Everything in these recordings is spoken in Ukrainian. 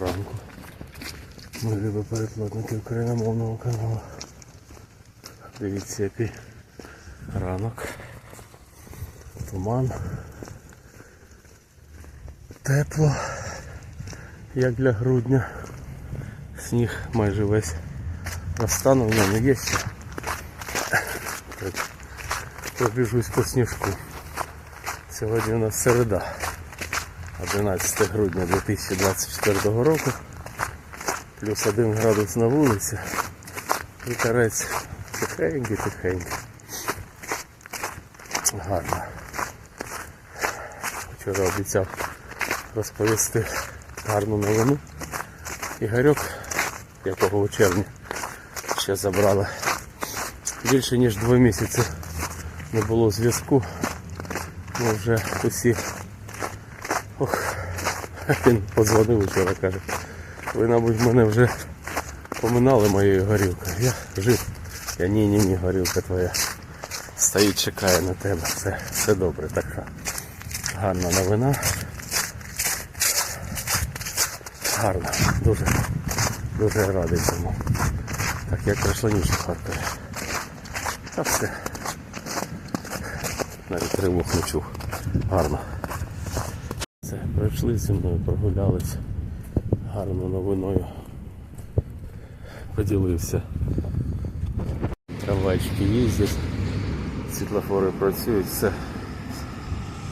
ранку. Ми любі перекладники україномовного каналу. Дивіться, який ранок. Туман. Тепло, як для грудня. Сніг майже весь розтанув, в ньому є ще. Пробіжусь по сніжку. Сьогодні у нас середа, 11 грудня 2024 року. Плюс 1 градус на вулиці. Вітерець тихенький, тихенький. Гарно. Вчора обіцяв розповісти гарну новину. Ігорьок, якого у червні ще забрали. Більше ніж два місяці не було зв'язку. Ми вже усі. Він подзвонив вчора, каже. Ви, мабуть, мене вже поминали моєю горілкою. Я жив. Я ні, ні, горілка твоя. Стоїть, чекає на тебе. Все, все добре, така гарна новина. Гарно, дуже, дуже радий цьому. Так, як пройшло ніч в Харкові. Та все. Навіть тривог не чув. Гарно. Це, пройшли зі мною, прогулялися гарною новиною. Поділився. Трамвайчики їздять, світлофори працюють, все.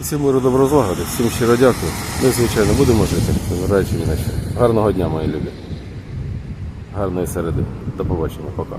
Всім миру добро злагоди, всім щиро дякую. І звичайно, будемо жити, вибираючи іначе. Гарного дня, мої любі. Гарної середи. До побачення, пока.